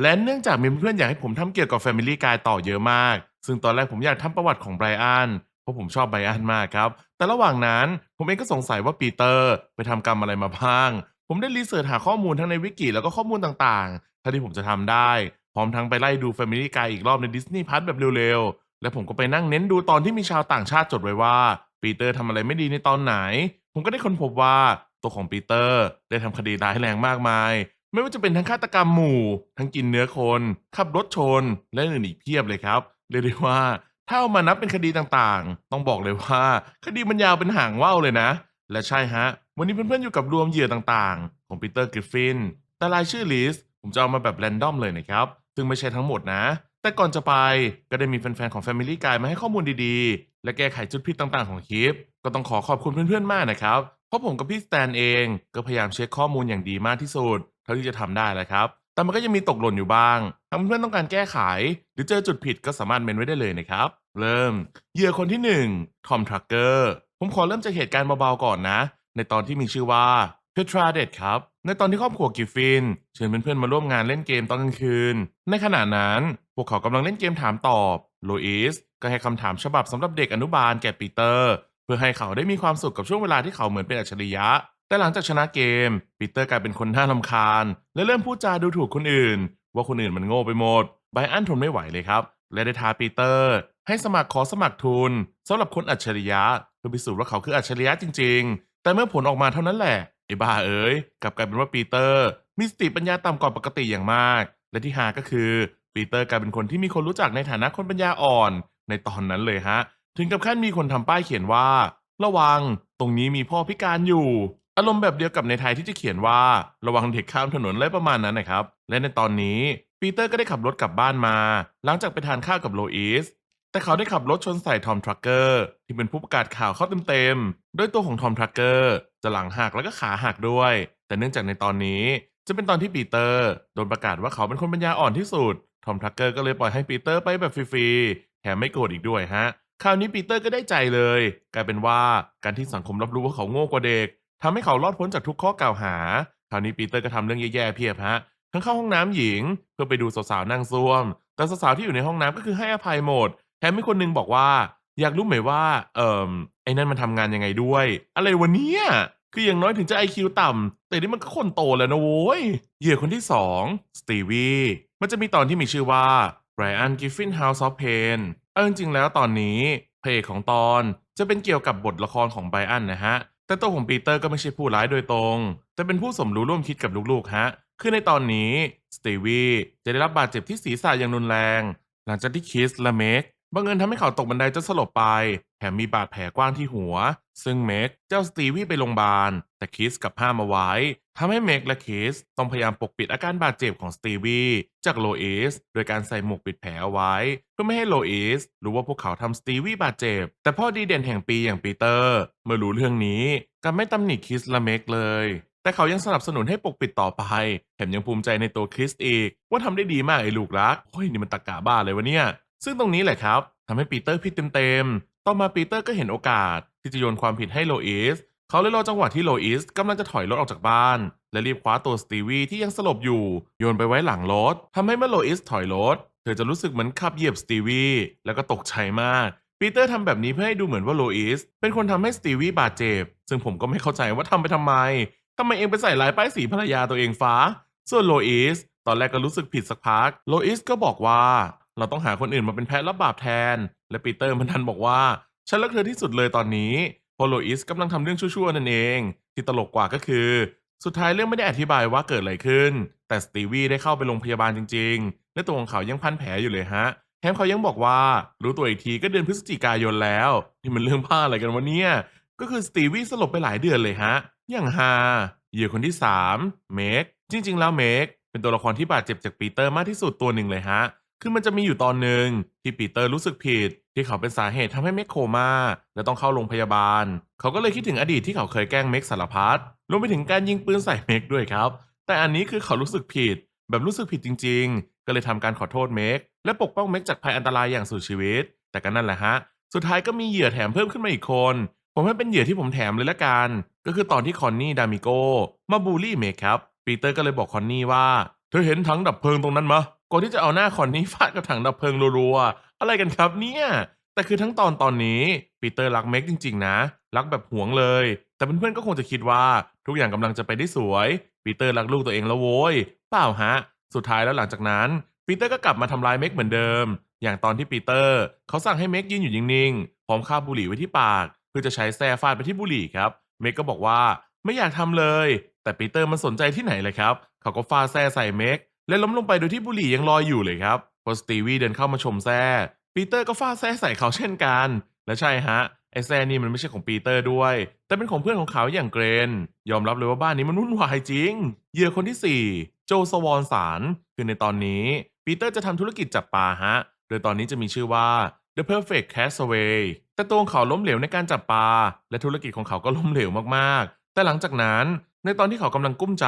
และเนื่องจากมีเพื่อนอยากให้ผมทำเกี่ยวกับ Family Guy ต่อเยอะมาก ซึ่งตอนแรกผมอยากทำประวัติของไบรอันเพราะผมชอบไบรอันมากครับ แต่ระหว่างนั้นผมเองก็สงสัยว่าปีเตอร์ไปทำกรรมอะไรมาบ้าง ผมได้รีเสิร์ชหาข้อมูลทั้งในวิกิแล้วก็ข้อมูลต่างๆเท่าที่ผมจะทำได้ พร้อมทั้งไปไล่ดู Family Guy อีกรอบใน Disney Plus แบบเร็วๆ และผมก็ไปนั่งเน้นดูตอนที่มีชาวต่างชาติจดไว้ว่าปีเตอร์ทำอะไรไม่ดีในตอนไหน ผมก็ได้ค้นพบว่าตัวของปีเตอร์ได้ทำคดีร้ายแรงมากมาย ไม่ว่าจะเป็นทั้งฆาตกรรมหมู่ ทั้งกินเนื้อคน ขับรถชน และอื่นอีกเพียบเลยครับ เรียกได้ว่า ถ้าเอามานับเป็นคดีต่างๆ ต้องบอกเลยว่า คดีมันยาวเป็นหางว่าวเลยนะ และใช่ฮะ วันนี้เพื่อนๆอยู่กับรวมเหยื่อต่างๆ ของปีเตอร์กริฟฟิน แต่รายชื่อลิสต์ผมจะเอามาแบบแรนดอมเลยนะครับ ซึ่งไม่ใช่ทั้งหมดนะ แต่ก่อนจะไปก็ได้มีแฟนๆของ Family Guy มาให้ข้อมูลดีๆ และแก้ไขจุดผิดต่างๆ ของคลิป ก็ต้องขอขอบคุณเพื่อนๆมากนะครับ เพราะผมกับพี่สแตนเอง ก็พยายามเช็คข้อมูลอย่างดีมากที่สุด เท่าที่จะทำได้แหละครับ แต่มันก็ยังมีตกหล่นอยู่บ้างถ้าเพื่อนต้องการแก้ไข หรือเจอจุดผิดก็สามารถเมนไว้ได้เลยนะครับ เริ่มเหยื่อคนที่1ทอมทรัคเกอร์ผมขอเริ่มจากเหตุการณ์เบาๆก่อนนะ ในตอนที่มีชื่อว่าเพทราเดตครับ ในตอนที่ครอบครัวกิฟฟินเชิญเพื่อนๆมาร่วมงานเล่นเกมตอนกลางคืน ในขณะนั้น พวกเขากำลังเล่นเกมถามตอบโลอิสก็ให้คำถามฉบับสำหรับเด็กอนุบาลแก่ปีเตอร์ เพื่อให้เขาได้มีความสุขกับช่วงเวลาที่เขาเหมือนเป็นอัจฉริยะ แต่หลังจากชนะเกมปีเตอร์กลายเป็นคนน่ารำคาญ และเริ่มพูดจาดูถูกคนอื่น ว่าคนอื่นมันโง่ไปหมดไบอันทนไม่ไหวเลยครับ และได้ท้าปีเตอร์ ให้สมัครขอสมัครทุนสำหรับคนอัจฉริยะเพื่อพิสูจน์ว่าเขาคืออัจฉริยะจริง ๆ แต่เมื่อผลออกมาเท่านั้นแหละไอ้บ้าเอ๋ยกลับกลายเป็นว่าปีเตอร์ มีสติปัญญาต่ำกว่าปกติอย่างมาก และที่หาก็คือปีเตอร์กลายเป็นคนที่มีคนรู้จักในฐานะคนปัญญาอ่อน ในตอนนั้นเลยฮะ ถึงกับขั้นมีคนทำป้ายเขียนว่า ระวัง ตรงนี้มีพ่อพิการอยู่ อารมณ์แบบเดียวกับในไทยที่จะเขียนว่าระวังเด็กข้ามถนนอะประมาณนั้นนะครับ และในตอนนี้ปีเตอร์ก็ได้ขับรถกลับบ้านมา หลังจากไปทานข้าวกับโลอิสแต่เขาได้ขับรถชนใส่ทอมทรัคเกอร์ที่เป็นผู้ประกาศข่าวเข้าเต็มๆโดยตัวของทอมทรัคเกอร์จะหลังหักแล้วก็ขาหักด้วย แต่เนื่องจากในตอนนี้จะเป็นตอนที่ปีเตอร์โดนประกาศว่าเขาเป็นคนปัญญาอ่อนที่สุดทอมทรัคเกอร์ก็เลยปล่อยให้ปีเตอร์ไปแบบฟรีๆแถมไม่โกรธอีกด้วยฮะคราวนี้ปีเตอร์ก็ได้ใจเลย กลายเป็นว่าการที่สังคมรับรู้ว่าเขาโง่กว่าเด็ก ทำให้เขารอดพ้นจากทุกข้อกล่าวหา คราวนี้ปีเตอร์ก็ทำเรื่องแย่ๆเพียบฮะ ทั้งเข้าห้องน้ำหญิง เพื่อไปดูสาวๆนั่งซ่วม แต่สาวๆที่อยู่ในห้องน้ำก็คือให้อภัยหมด แถมมีคนหนึงบอกว่า อยากรู้ไหมว่า เอ่อไอ้นั่นมันทำงานยังไงด้วย อะไรวะเนี่ยคืออย่างน้อยถึงจะ IQ ต่ำ แต่นี่มันก็คนโตแล้วนะโว้ย เหยื่อคนที่สองสตีวีมันจะมีตอนที่มีชื่อว่า Brian Griffin House of Pain เอาจริงๆแล้วตอนนี้เพระเอกของตอนจะเป็นเกี่ยวกับบทละครของไบรอันนะฮะ แต่ตัวของปีเตอร์ก็ไม่ใช่ผู้ร้ายโดยตรง แต่เป็นผู้สมรู้ร่วมคิดกับลูกๆฮะ คือในตอนนี้ สตีวีจะได้รับบาดเจ็บที่ศีรษะอย่างรุนแรง หลังจากที่คิสและเมก บังเอิญทำให้เขาตกบันไดจนสลบไป แถมมีบาดแผลกว้างที่หัว ซึ่งเมกเจ้าสตีวี่ไปโรงพยาบาล แต่คิสกับห้ามเอาไว้ทำให้เมกและคิสต้องพยายามปกปิดอาการบาดเจ็บของสตีวี่จากโลอิสโดยการใส่หมวกปิดแผลเอาไว้ เพื่อไม่ให้โลอิสรู้ว่าพวกเขาทำสตีวี่บาดเจ็บ แต่พ่อดีเด่นแห่งปีอย่างปีเตอร์ เมื่อรู้เรื่องนี้กลับไม่ตำหนิคิสและเมกเลยแต่เขายังสนับสนุนให้ปกปิดต่อไป แถมยังภูมิใจในตัวคริสอีก ว่าทำได้ดีมากไอ้ลูกรัก โอ้ยนี่มันตะกะบ้าเลยวะเนี่ย ซึ่งตรงนี้แหละครับทำให้ปีเตอร์ผิดเต็มๆ ต่อมาปีเตอร์ก็เห็นโอกาส ที่จะโยนความผิดให้โลอิส เขาเลยรอจังหวะที่โลอิสกำลังจะถอยรถออกจากบ้าน และรีบคว้าตัวสตีวีที่ยังสลบอยู่ โยนไปไว้หลังรถทำให้เมื่อโลอิสถอยรถ เธอจะรู้สึกเหมือนขับเหยียบสตีวีแล้วก็ตกใจมากปีเตอร์ทำแบบนี้เพื่อให้ดูเหมือนว่าโลอิสเป็นคนทำให้สตีวีบาดเจ็บ ซึ่งผมก็ไม่เข้าใจว่าทำไปทำไมทำไมเองไปใส่ร้ายป้ายสีภรรยาตัวเองฟ้า ส่วนโลอิสตอนแรกก็รู้สึกผิดสักพัก โลอิสก็บอกว่า เราต้องหาคนอื่นมาเป็นแพ้รับบาปแทน และปีเตอร์มันทันบอกว่า ฉันรักเธอที่สุดเลยตอนนี้พอโลอิสกำลังทำเรื่องชั่วๆนั่นเอง ที่ตลกกว่าก็คือ สุดท้ายเรื่องไม่ได้อธิบายว่าเกิดอะไรขึ้น แต่สตีวีได้เข้าไปโรงพยาบาลจริงๆ และตัวของเขายังพันแผลอยู่เลยฮะแถมเขายังบอกว่า รู้ตัวอีกทีก็เดือนพฤศจิกายนแล้วนี่มันเรื่องบ้าอะไรกันวะเนี่ยก็คือสตีวีสลบไปหลายเดือนเลยฮะอย่างฮาเหยื่อคนที่3เมกจริงๆ แล้วเมกเป็นตัวละครที่บาดเจ็บจากปีเตอร์มากที่สุดตัวหนึ่งเลยฮะ คือมันจะมีอยู่ตอนหนึ่งที่ปีเตอร์รู้สึกผิด ที่เขาเป็นสาเหตุทำให้เมกโคม่าและต้องเข้าโรงพยาบาล เขาก็เลยคิดถึงอดีตที่เขาเคยแกล้งเมกสารพัดรวมไปถึงการยิงปืนใส่เมกด้วยครับ แต่อันนี้คือเขารู้สึกผิด แบบรู้สึกผิดจริง ๆ ก็เลยทำการขอโทษเมกและปกป้องเมกจากภัยอันตรายอย่างสุดชีวิต แต่ก็นั่นแหละฮะ สุดท้ายก็มีเหยื่อแถมเพิ่มขึ้นมาอีกคน ผมให้เป็นเหยื่อที่ผมแถมเลยละกัน ก็คือตอนที่คอนนี่ดามิโกมาบูลลี่เมกครับ ปีเตอร์ก็เลยบอกคอนนี่ว่า เธอเห็นถังดับเพลิงตรงนั้นมะ ก่อนที่จะเอาหน้าคอนนี้ฟาดกับถังดับเพลิงรัวๆ อะไรกันครับเนี่ย แต่คือทั้งตอนตอนนี้ปีเตอร์รักเมกจริง ๆ นะ รักแบบหวงเลย แต่เพื่อนๆก็คงจะคิดว่าทุกอย่างกำลังจะไปได้สวย ปีเตอร์รักลูกตัวเองแล้วโว้ย เปล่าฮะ สุดท้ายแล้วหลังจากนั้นปีเตอร์ก็กลับมาทำร้ายเมกเหมือนเดิม อย่างตอนที่ปีเตอร์เขาสั่งให้เมกยืนอยู่นิ่งๆ พร้อมคาบบุหรี่ไว้ที่ปาก เพื่อจะใช้แส้ฟาดไปที่บุหรี่ครับ เมกก็บอกว่าไม่อยากทำเลย แต่ปีเตอร์มันสนใจที่ไหนเลยครับ เขาก็ฟาดแส้ใส่เมก และล้มลงไปโดยที่บุหรี่ยังลอยอยู่เลยครับพอสตีวีเดินเข้ามาชมแซ่ปีเตอร์ก็ฟาดแซ่ใส่เขาเช่นกัน และใช่ฮะไอแซ่นี่มันไม่ใช่ของปีเตอร์ด้วย แต่เป็นของเพื่อนของเขาอย่างเกรน ยอมรับเลยว่าบ้านนี้มันวุ่นวายจริง เหยื่อคนที่ 4 โจสวอนสารคือในตอนนี้ปีเตอร์จะทำธุรกิจจับปลาฮะ โดยตอนนี้จะมีชื่อว่า The Perfect Castaway แต่ตัวของเขาล้มเหลวในการจับปลาและธุรกิจของเขาก็ล้มเหลวมากๆ แต่หลังจากนั้น ในตอนที่เขากำลังกุ้มใจ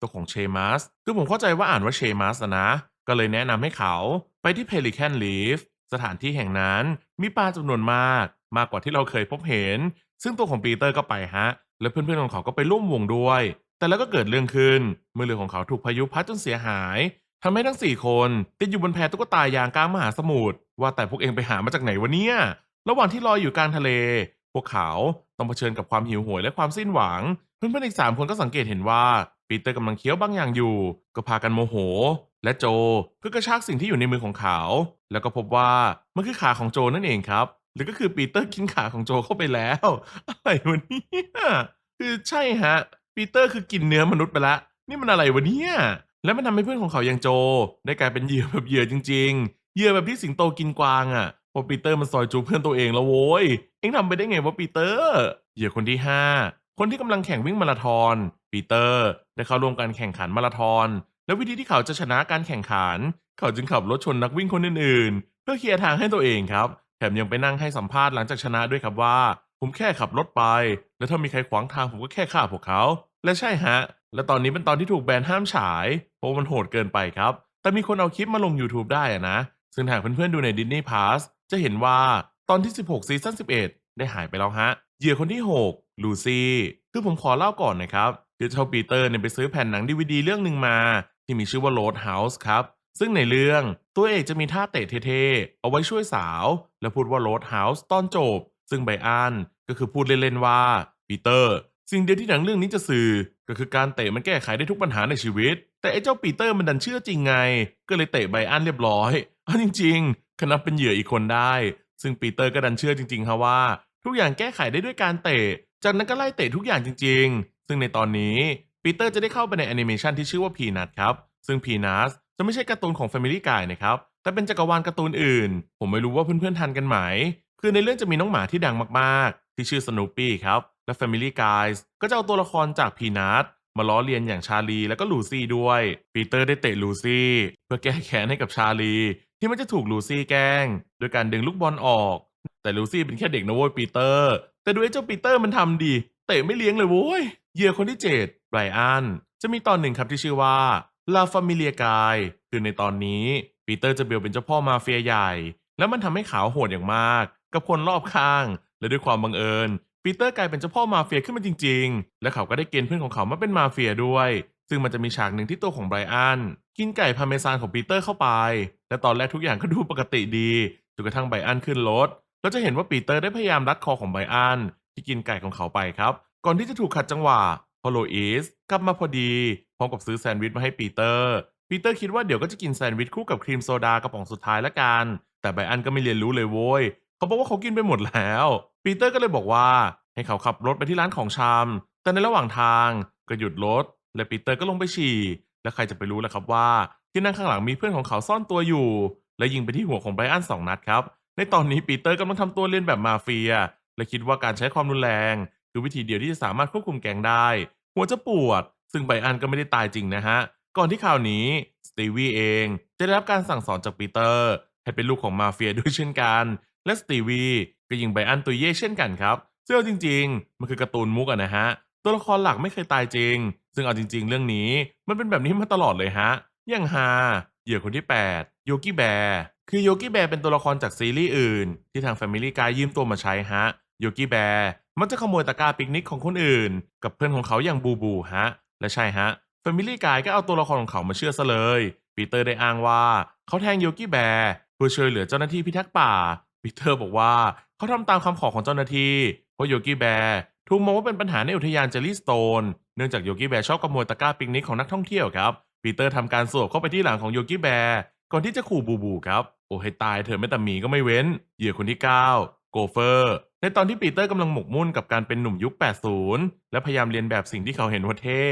ตัวของเชมัสคือผมเข้าใจว่าอ่านว่าเชมัสนะ ก็เลยแนะนำให้เขาไปที่ Pelican Reef สถานที่แห่งนั้นมีปลาจำนวนมาก มากกว่าที่เราเคยพบเห็น ซึ่งตัวของปีเตอร์ก็ไปฮะ และเพื่อนๆของเขาก็ไปร่วมวงด้วย แต่แล้วก็เกิดเรื่องขึ้นเมื่อเรือของเขาถูกพายุพัดจนเสียหายทำให้ทั้ง 4 คนติดอยู่บนแพตุ๊กตายางกลางมหาสมุทรว่าแต่พวกเองไปหามาจากไหนวะเนี่ยระหว่างที่ลอยอยู่กลางทะเล พวกเขาต้องเผชิญกับความหิวโหยและความสิ้นหวัง เพื่อนๆอีกสามคนก็สังเกตเห็นว่าปีเตอร์กำลังเคี้ยวบางอย่างอยู่ ก็พากันโมโห และโจก็กระชากสิ่งที่อยู่ในมือของเขา แล้วก็พบว่ามันคือขาของโจนั่นเองครับ หรือก็คือปีเตอร์กินขาของโจเข้าไปแล้วอะไรวะเนี่ยคือใช่ฮะ ปีเตอร์คือกินเนื้อมนุษย์ไปละ นี่มันอะไรวะเนี่ยและมันทำให้เพื่อนของเขาอย่างโจ ได้กลายเป็นเหยื่อแบบเหยื่อจริง ๆ เหยื่อแบบที่สิงโตกินกวางอะ่ะพอปีเตอร์มันซอยจูเพื่อนตัวเองแล้วโว้ยเอ็งทำไปได้ไงวะปีเตอร์ เหยื่อคนที่5 คนที่กำลังแข่งวิ่งมาราธอนปีเตอร์ ได้เข้าร่วมการแข่งขันมาราธอน และวิธีที่เขาจะชนะการแข่งขัน เขาจึงขับรถชนนักวิ่งคนอื่นๆ เพื่อเคลียร์ทางให้ตัวเองครับ แถมยังไปนั่งให้สัมภาษณ์หลังจากชนะด้วยครับว่า ผมแค่ขับรถไป แล้วถ้ามีใครขวางทางผมก็แค่ฆ่าพวกเขา และใช่ฮะ และตอนนี้เป็นตอนที่ถูกแบนห้ามฉายเพราะมันโหดเกินไปครับ แต่มีคนเอาคลิปมาลง YouTube ได้อะนะ ซึ่งหากเพื่อนๆดูใน Disney Plus จะเห็นว่าตอนที่ 16ซีซั่น11 ได้หายไปแล้วฮะเหยื่อคนที่ 6 ลูซี่ คือผมขอเล่าก่อนนะครับคือเจ้าปีเตอร์เนี่ยไปซื้อแผ่นหนังดีวดีเรื่องหนึ่งมา ที่มีชื่อว่า Road House ครับ ซึ่งในเรื่องตัวเอกจะมีท่าเตะเท่ๆ เอาไว้ช่วยสาว และพูดว่า Road House ตอนจบ ซึ่งไบอันก็คือพูดเล่นๆว่าปีเตอร์สิ่งเดียวที่หนังเรื่องนี้จะสื่อ ก็คือการเตะมันแก้ไขได้ทุกปัญหาในชีวิต แต่ไอ้เจ้าปีเตอร์มันดันเชื่อจริงไง ก็เลยเตะไบอันเรียบร้อยเอาจริงๆคณะเป็นเหยื่ออีกคนได้ ซึ่งปีเตอร์ก็ดันเชื่อจริงๆครับว่า ทุกอย่างแก้ไขได้ด้วยการเตะ จากนั้นก็ไล่เตะทุกอย่างจริงๆ ซึ่งในตอนนี้ปีเตอร์จะได้เข้าไปในแอนิเมชันที่ชื่อว่าพีนัทครับ ซึ่งพีนัทจะไม่ใช่การ์ตูนของ Family Guy นะครับ แต่เป็นจักรวาลการ์ตูนอื่น ผมไม่รู้ว่าเพื่อนๆทันกันไหม คือในเรื่องจะมีน้องหมาที่ดังมากๆ ที่ชื่อสโนปี้ครับ และ Family Guys ก็จะเอาตัวละครจากพีนัทมาล้อเลียนอย่างชาลีแล้วก็ลูซี่ด้วย ปีเตอร์ได้เตะลูซี่เพื่อแก้แค้นให้กับชาลี ที่มันจะถูกลูซี่แกล้งโดยการดึงลูกบอลออก แต่ลูซี่เป็นแค่เด็กนะโว้ยปีเตอร์ แต่ดูไอ้เจ้าปีเตอร์มันทำดี เตะไม่เลี้ยงเลยโว้ยเหยื่อคนที่7ไบรอันจะมีตอนหนึ่งครับที่ชื่อว่า La Familia Guy คือในตอนนี้ปีเตอร์จะเบลเป็นเจ้าพ่อมาเฟียใหญ่ แล้วมันทำให้ขาวโหดอย่างมาก กับคนรอบข้าง และด้วยความบังเอิญปีเตอร์กลายเป็นเจ้าพ่อมาเฟียขึ้นมาจริง ๆ และเขาก็ได้เกณฑ์เพื่อนของเขามาเป็นมาเฟียด้วย ซึ่งมันจะมีฉากหนึ่งที่ตัวของไบรอันกินไก่พาเมซานของปีเตอร์เข้าไป และตอนแรกทุกอย่างก็ดูปกติดีจนกระทั่งไบรอันขึ้นรถ เราจะเห็นว่าปีเตอร์ได้พยายามรัดคอของไบอันที่กินไก่ของเขาไปครับ ก่อนที่จะถูกขัดจังหวะพอโลอีสกลับมาพอดีพร้อมกับซื้อแซนด์วิชมาให้ปีเตอร์ ปีเตอร์คิดว่าเดี๋ยวก็จะกินแซนด์วิชคู่กับครีมโซดากระป๋องสุดท้ายละกัน แต่ไบอันก็ไม่เรียนรู้เลยโว้ยเขาบอกว่าเขากินไปหมดแล้ว ปีเตอร์ก็เลยบอกว่า ให้เขาขับรถไปที่ร้านของชำแต่ในระหว่างทางก็หยุดรถและปีเตอร์ก็ลงไปฉี่และใครจะไปรู้ล่ะครับว่า ที่นั่งข้างหลังมีเพื่อนของเขาซ่อนตัวอยู่ และยิงไปที่หัวของไบรอันสองนัดครับ ในตอนนี้ปีเตอร์กำลังทำตัวเลียนแบบมาเฟีย และคิดว่าการใช้ความรุนแรง คือวิธีเดียวที่จะสามารถควบคุมแกงได้ หัวจะปวด ซึ่งไบอันก็ไม่ได้ตายจริงนะฮะ ก่อนที่ข่าวนี้สตีวีเองจะได้รับการสั่งสอนจากปีเตอร์ ให้เป็นลูกของมาเฟียด้วยเช่นกัน และสตีวีก็ยิงไบอันตัวเย่เช่นกันครับซึ่งเอจริง ๆ มันคือการ์ตูนมุกอะนะฮะตัวละครหลักไม่เคยตายจริง ซึ่งเอาจริง ๆ เรื่องนี้มันเป็นแบบนี้มาตลอดเลยฮะอย่างฮาเหยื่อคนที่ 8 โยกิแบร์ คือโยกิแบร์เป็นตัวละครจากซีรีส์อื่น ที่ทาง Family Guy ยืมตัวมาใช้ฮะโยกิแบร์มันจะขโมยตะกร้าปิกนิกของคนอื่น กับเพื่อนของเขาอย่างบูบูฮะ และใช่ฮะ Family Guy ก็เอาตัวละครของเขามาเชื่อซะเลยปีเตอร์ได้อ้างว่า เขาแทงโยกี้แบร์เพื่อช่วยเหลือเจ้าหน้าที่พิทักษ์ป่าปีเตอร์บอกว่าเขาทำตามคำขอของเจ้าหน้าที่เพราะโยกี้แบร์ถูกมองว่าเป็นปัญหาในอุทยานเจลลี่สโตนเนื่องจากโยกี้แบร์ชอบขโมยตะกร้าปิกนิกของนักท่องเที่ยวครับปีเตอร์ทำการสวบเข้าไปที่หลังของโยกี้แบร์ก่อนที่จะขู่บูบูครับ โอ้ให้ตายเถอะแม่แต่หมีก็ไม่เว้น เหยื่อคนที่ 9 โกเฟอร์ ในตอนที่ปีเตอร์กำลังหมกมุ่นกับการเป็นหนุ่มยุค 80 และพยายามเรียนแบบสิ่งที่เขาเห็นว่าเท่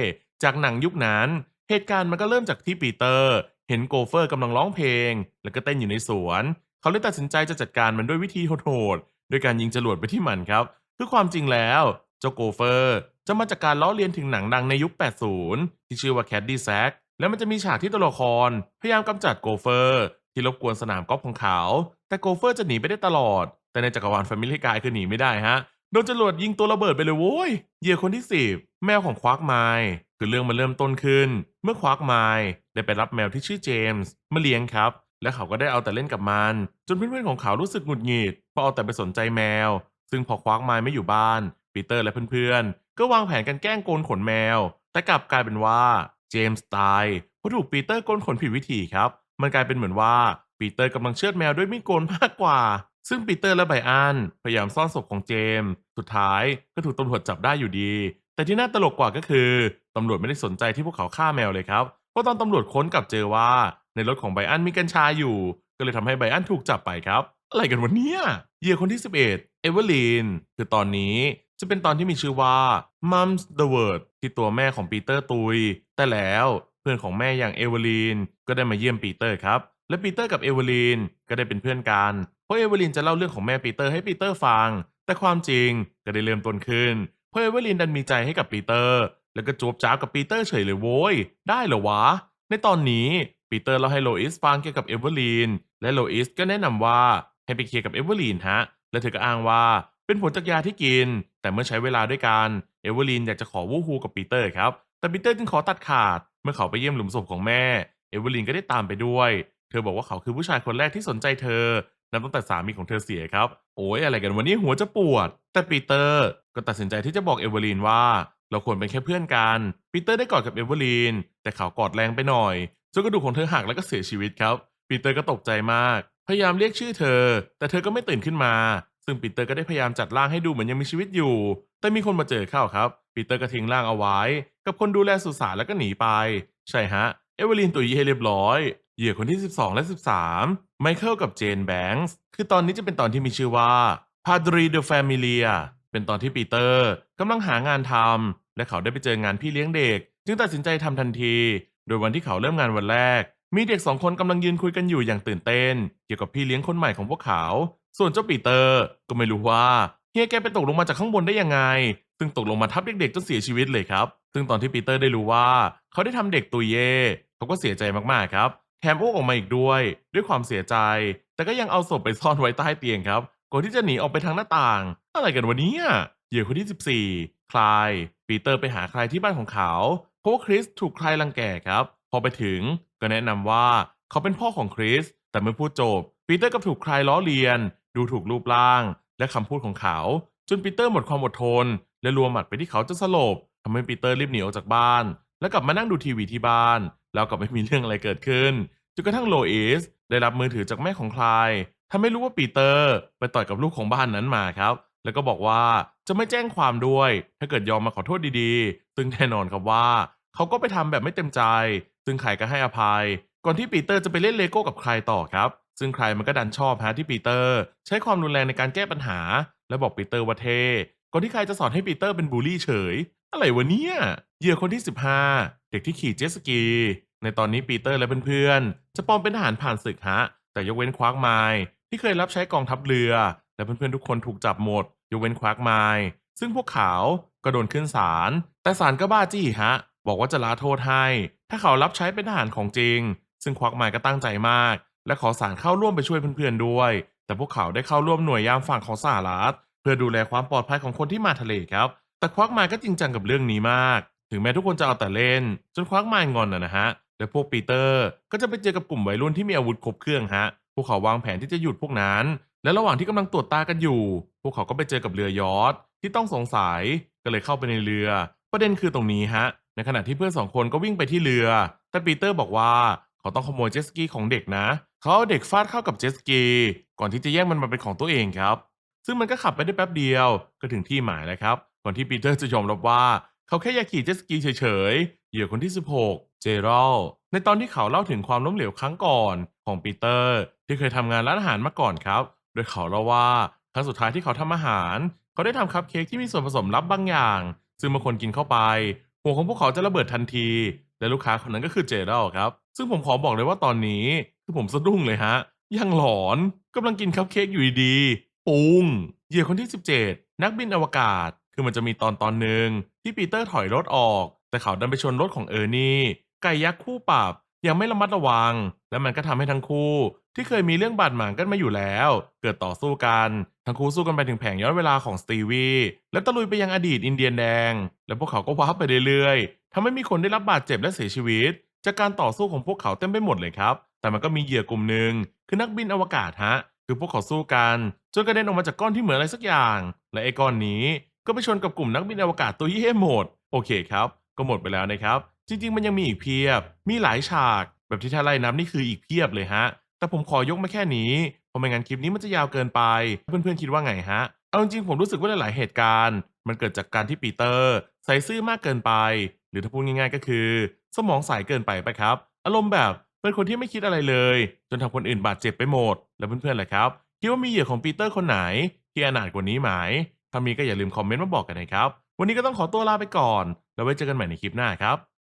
จากหนังยุคนั้น เหตุการณ์มันก็เริ่มจากที่ปีเตอร์ เห็นโกเฟอร์กำลังร้องเพลง แล้วก็เต้นอยู่ในสวน เขาเลยตัดสินใจจะจัดการมันด้วยวิธีโหดๆโดยการยิงจรวดไปที่มันครับคือความจริงแล้วเจ้าโกเฟอร์จะมาจากการล้อเลียนถึงหนังดังในยุค 80 ที่ชื่อว่าแคดดี้แซกแล้วมันจะมีฉากที่ตัวละคร พยายามกำจัดโกเฟอร์ ที่รบกวนสนามกอล์ฟของเขา แต่โกเฟอร์จะหนีไปได้ตลอด แต่ในจักรวาลแฟมิลี่กายคือหนีไม่ได้ฮะ โดนจรวดยิงตัวระเบิดไปเลยโว้ยเหยื่อคนที่10แมวของควากไมล์คือเรื่องมันเริ่มต้นขึ้น เมื่อควากไมล์ได้ไปรับแมวที่ชื่อเจมส์มาเลี้ยงครับ และเขาก็ได้เอาแต่เล่นกับมัน จนเพื่อนๆของเขารู้สึกหงุดหงิดเพราะเอาแต่ไปสนใจแมว ซึ่งพอควากไมล์ไม่อยู่บ้านปีเตอร์และเพื่อนๆ ก็วางแผนกันแกล้งโกนขนแมว แต่กลับกลายเป็นว่าเจมส์ตายเพราะถูกปีเตอร์โกนขนผิดวิธีครับ มันกลายเป็นเหมือนว่าปีเตอร์กำลังเชือดแมวด้วยมีดโกนมากกว่า ซึ่งปีเตอร์และไบอันพยายามซ่อนศพของเจมส์สุดท้ายก็ถูกตำรวจจับได้อยู่ดี แต่ที่น่าตลกกว่าก็คือตำรวจไม่ได้สนใจที่พวกเขาฆ่าแมวเลยครับ เพราะตอนตำรวจค้นกลับเจอว่า ในรถของไบอันมีกัญชาอยู่ ก็เลยทำให้ไบอันถูกจับไปครับ อะไรกันวะเนี่ยเหยื่อคนที่ 11 เอเวอร์ลีนคือตอนนี้จะเป็นตอนที่มีชื่อว่า Mums the Word ที่ตัวแม่ของปีเตอร์ตุย แต่แล้ว พื่อนของแม่อย่างเอเวอร์ลีนก็ได้มาเยี่ยมปีเตอร์ครับ และปีเตอร์กับเอเวอร์ลีนก็ได้เป็นเพื่อนกัน เพราะเอเวอร์ลีนจะเล่าเรื่องของแม่ปีเตอร์ให้ปีเตอร์ฟัง แต่ความจริงก็ได้เริ่มต้นขึ้น เพราะเอเวอร์ลีนดันมีใจให้กับปีเตอร์ แล้วก็จูบจ้าบกับปีเตอร์เฉยเลยโว้ย ได้เหรอวะ ในตอนนี้ปีเตอร์เล่าให้โลอิสฟังเกี่ยวกับเอเวอร์ลีน และโลอิสก็แนะนำว่าให้ไปเคลียร์กับเอเวอร์ลีนฮะ และเธอก็อ้างว่าเป็นผลจากยาที่กิน แต่เมื่อใช้เวลาด้วยกัน เอเวอร์ลีนอยากจะขอวู้ฮูกับปีเตอร์ครับ แต่ปีเตอร์จึงขอตัดขาด มื่อเขาไปเยี่ยมหลุมศพของแม่ เอเวอร์ลีนก็ได้ตามไปด้วย เธอบอกว่าเขาคือผู้ชายคนแรกที่สนใจเธอ นับตั้งแต่สามีของเธอเสียครับ โอ้ยอะไรกันวันนี้หัวจะปวด แต่ปีเตอร์ก็ตัดสินใจที่จะบอกเอเวอร์ลีนว่า เราควรเป็นแค่เพื่อนกัน ปีเตอร์ได้กอดกับเอเวอร์ลีนแต่เขากอดแรงไปหน่อยจนกระดูกของเธอหักแล้วก็เสียชีวิตครับ ปีเตอร์ก็ตกใจมาก พยายามเรียกชื่อเธอ แต่เธอก็ไม่ตื่นขึ้นมา ซึ่งปีเตอร์ก็ได้พยายามจัดร่างให้ดูเหมือนยังมีชีวิตอยู่ แต่มีคนมาเจอเข้าครับ ปีเตอร์ก็ทิ้งร่างเอาไว้ กับคนดูแลสุสานแล้วก็หนีไป ใช่ฮะ เอเวอร์ลีนตุยให้เรียบร้อย เหยื่อคนที่ 12 และ 13 ไมเคิลกับเจนแบงค์คือตอนนี้จะเป็นตอนที่มีชื่อว่า Padre de Familia เป็นตอนที่ปีเตอร์กำลังหางานทำและเขาได้ไปเจองานพี่เลี้ยงเด็ก จึงตัดสินใจทำทันที โดยวันที่เขาเริ่มงานวันแรก มีเด็กสองคนกำลังยืนคุยกันอยู่อย่างตื่นเต้น เกี่ยวกับพี่เลี้ยงคนใหม่ของพวกเขา ส่วนเจ้าปีเตอร์ก็ไม่รู้ว่าเฮียแกไปตกลงมาจากข้างบนได้ยังไง ซึ่งตกลงมาทับเด็กๆจนเสียชีวิตเลยครับ ซึ่งตอนที่ปีเตอร์ได้รู้ว่าเขาได้ทำเด็กตุยเย่เขาก็เสียใจมากๆครับ แถมอ้วกออกมาอีกด้วย ด้วยความเสียใจ แต่ก็ยังเอาศพไปซ่อนไว้ใต้เตียงครับ ก่อนที่จะหนีออกไปทางหน้าต่าง อะไรกันวันนี้เหยื่อคนที่ 14 คลาย ปีเตอร์ไปหาใครที่บ้านของเขา เพราะว่าคริสถูกใครรังแกครับ พอไปถึงก็แนะนำว่าเขาเป็นพ่อของคริส แต่เมื่อพูดจบ ปีเตอร์กับถูกใครล้อเลียน ดูถูกรูปร่าง และคำพูดของเขา จนปีเตอร์หมดความอดทน และรัวหมัดไปที่เขาจนสลบ ทำให้ปีเตอร์รีบหนีออกจากบ้าน แล้วกลับมานั่งดูทีวีที่บ้าน แล้วกลับไม่มีเรื่องอะไรเกิดขึ้นจนกระทั่งโลอิสได้รับมือถือจากแม่ของคลายทำให้รู้ว่าปีเตอร์ไปต่อยกับลูกของบ้านนั้นมาครับ แล้วก็บอกว่าจะไม่แจ้งความด้วย ถ้าเกิดยอมมาขอโทษดีๆ ซึ่งแน่นอนครับว่าเขาก็ไปทำแบบไม่เต็มใจ ซึ่งใครก็ให้อภัย ก่อนที่ปีเตอร์จะไปเล่นเลโก้กับใครต่อครับ ซึ่งใครมันก็ดันชอบฮะที่ปีเตอร์ ใช้ความรุนแรงในการแก้ปัญหา และบอกปีเตอร์ว่าเทก่อนที่ใครจะสอนให้ปีเตอร์เป็นบูลลี่เฉย อะไรวะเนี่ย เหยื่อคนที่ 15 เด็กที่ขี่เจ็ตสกี ในตอนนี้ปีเตอร์และเพื่อนๆ จะปลอมเป็นทหารผ่านศึกฮะ แต่ยกเว้นควักไมล์ที่เคยรับใช้กองทัพเรือ และเพื่อนๆ ทุกคนถูกจับหมด ยกเว้นควักไมล์ซึ่งพวกเขาก็โดนขึ้นศาล แต่ศาลก็บ้าจี้ฮะ บอกว่าจะลาโทษให้ ถ้าเขารับใช้เป็นทหารของจริง ซึ่งควักไมล์ก็ตั้งใจมาก และขอศาลเข้าร่วมไปช่วยเพื่อนๆ ด้วย แต่พวกเขาได้เข้าร่วมหน่วยยามฝั่งของสหรัฐ เพื่อดูแลความปลอดภัยของคนที่มาทะเลครับ แต่ควักมล์ก็จริงจังกับเรื่องนี้มาก ถึงแม้ทุกคนจะเอาแต่เล่น จนควักมล์งอนนะนะฮะ และพวกปีเตอร์ก็จะไปเจอกับกลุ่มวัยรุ่นที่มีอาวุธครบเครื่องฮะ พวกเขาวางแผนที่จะหยุดพวกนั้น และระหว่างที่กำลังตรวจตากันอยู่ พวกเขาก็ไปเจอกับเรือยอทที่ต้องสงสัย ก็เลยเข้าไปในเรือ ประเด็นคือตรงนี้ฮะ ในขณะที่เพื่อนสองคนก็วิ่งไปที่เรือ แต่ปีเตอร์บอกว่าเขาต้องขโมยเจสกีของเด็กนะ เขาเอาเด็กฟาดเข้ากับเจสกี ก่อนที่จะแย่งมันมาเป็นของตัวเองครับ ซึ่งมันก็ขับไปได้แป๊บเดียว ก็ถึงที่หมายแล้วครับ ก่อนที่ปีเตอร์จะยอมรับว่า เขาแค่อยากขี่เจ็ตสกีเฉยๆ เหยื่อคนที่ 16 เจรอลในตอนที่เขาเล่าถึงความล้มเหลวครั้งก่อนของปีเตอร์ ที่เคยทำงานร้านอาหารมาก่อนครับ โดยเขาเล่าว่าครั้งสุดท้ายที่เขาทำอาหาร เขาได้ทำคัพเค้กที่มีส่วนผสมลับบางอย่าง ซึ่งเมื่อคนกินเข้าไป หัวของพวกเขาจะระเบิดทันที และลูกค้าคนนั้นก็คือเจเรลครับ ซึ่งผมขอบอกเลยว่าตอนนี้คือผมสะดุ้งเลยฮะยังหลอนกำลังกินคัพเค้กอยู่ดีปุ้งเหยื่อคนที่ 17 นักบินอวกาศ คือมันจะมีตอนตอนหนึ่งที่ปีเตอร์ถอยรถออก แต่เขาดันไปชนรถของเออร์นี่ ไก่ยักษ์คู่ปรับยังไม่ระมัดระวัง และมันก็ทำให้ทั้งคู่ ที่เคยมีเรื่องบาดหมางกันมาอยู่แล้ว เกิดต่อสู้กัน ทั้งคู่สู้กันไปถึงแผงย้อนเวลาของสตีวีและตะลุยไปยังอดีตอินเดียนแดง และพวกเขาก็ว้าไปเรื่อยๆทำให้มีคนได้รับบาดเจ็บและเสียชีวิต จากการต่อสู้ของพวกเขาเต็มไปหมดเลยครับ แต่มันก็มีเหยื่อกลุ่มหนึ่งคือนักบินอวกาศฮะ คือพวกเขาสู้กันจนกระเด็นออกมาจากก้อนที่เหมือนอะไรสักอย่าง และไอ้ก้อนนี้ ก็ไปชนกับกลุ่มนักบินอวกาศตัวเย่หมด โอเคครับ ก็หมดไปแล้วนะครับ จริง ๆ มันยังมีอีกเพียบ มีหลายฉาก แบบที่ถ้าไล่นับนี่คืออีกเพียบเลยฮะ แต่ผมขอยกมาแค่นี้ เพราะไม่งั้นคลิปนี้มันจะยาวเกินไป เพื่อนๆคิดว่าไงฮะ เอาจริงๆผมรู้สึกว่าหลายๆเหตุการณ์ มันเกิดจากการที่ปีเตอร์ ใส่ซื่อมากเกินไป หรือถ้าพูดง่าย ๆ ก็คือ สมองใสเกินไปไปครับ อารมณ์แบบเป็นคนที่ไม่คิดอะไรเลย จนทำคนอื่นบาดเจ็บไปหมด แล้วเพื่อนๆล่ะครับ คิดว่ามีเหยื่อของปีเตอร์คนไหนที่อนาถกว่านี้ไหม ถ้ามีก็อย่าลืมคอมเมนต์มาบอกกันนะครับ วันนี้ก็ต้องขอตัวลาไปก่อน แล้วไว้เจอกันใหม่ในคลิปหน้าครับ